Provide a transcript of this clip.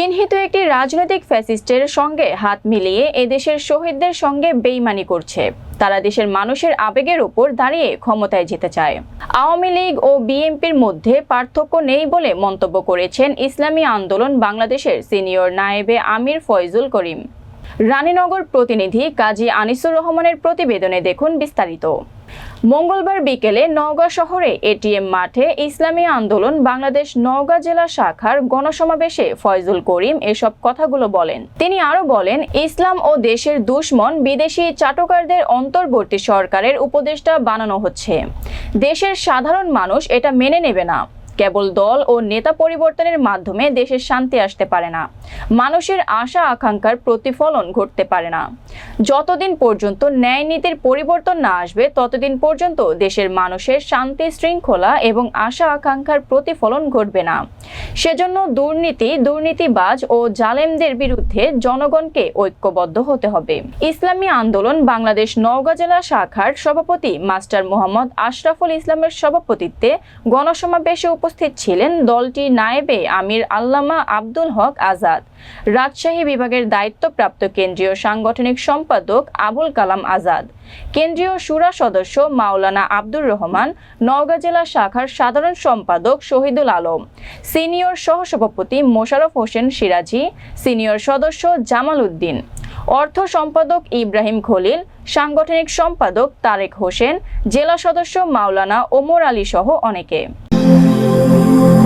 চিহ্নিত একটি রাজনৈতিক ফ্যাসিস্টের সঙ্গে হাত মিলিয়ে এদেশের শহীদদের সঙ্গে বেইমানি করছে। তারা দেশের মানুষের আবেগের উপর দাঁড়িয়ে ক্ষমতায় যেতে চায়। আওয়ামী লীগ ও বিএনপির মধ্যে পার্থক্য নেই বলে মন্তব্য করেছেন ইসলামী আন্দোলন বাংলাদেশের সিনিয়র নায়েবে আমির ফয়জুল করিম। রানীনগর প্রতিনিধি কাজী আনিসুর রহমানের প্রতিবেদনে দেখুন বিস্তারিত। মঙ্গলবার বিকেলে নওগাঁ শহরে এটিএম মাঠে ইসলামী আন্দোলন বাংলাদেশ নওগাঁ জেলা শাখার গণসমাবেশে ফয়জুল করিম এসব কথাগুলো বলেন। তিনি আরও বলেন, ইসলাম ও দেশের দুশ্মন বিদেশি চাটকারদের অন্তর্বর্তী সরকারের উপদেষ্টা বানানো হচ্ছে। দেশের সাধারণ মানুষ এটা মেনে নেবে না। কেবল দল ও নেতা পরিবর্তনের মাধ্যমে দেশের শান্তি আসতে পারে না। মানুষের আশা আকাঙ্ক্ষার প্রতিফলন ঘটতে পারে না। যতদিন পর্যন্ত ন্যায় নীতির পরিবর্তন না আসবে, ততদিন পর্যন্ত দেশের মানুষের শান্তি শৃঙ্খলা এবং আশা আকাঙ্ক্ষার প্রতিফলন ঘটবে না। সেজন্য দুর্নীতি, দুর্নীতিবাজ ও জালেমদের বিরুদ্ধে জনগণকে ঐক্যবদ্ধ হতে হবে। ইসলামী আন্দোলন বাংলাদেশ নওগাঁ জেলা শাখার সভাপতি মাস্টার মোহাম্মদ আশরাফুল ইসলামের সভাপতিত্বে গণসমাবেশে উপস্থিত ছিলেন দলটি নায়েবে আমির আল্লামা আব্দুল হক আজাদ। রাজশাহী বিভাগের দায়িত্বপ্রাপ্ত কেন্দ্রীয় সাংগঠনিক সম্পাদক আবুল কালাম আজাদ। কেন্দ্রীয় সুরা সদস্য মাওলানা আব্দুর রহমান, নওগাঁ জেলা শাখার সাধারণ সম্পাদক শহীদুল আলম, সিনিয়র সহসভাপতি মোশাররফ হোসেন সিরাজি, সিনিয়র সদস্য জামাল উদ্দিন, অর্থ সম্পাদক ইব্রাহিম খলিল, সাংগঠনিক সম্পাদক তারেক হোসেন, জেলা সদস্য মাওলানা ওমর আলী সহ অনেকে। Oh.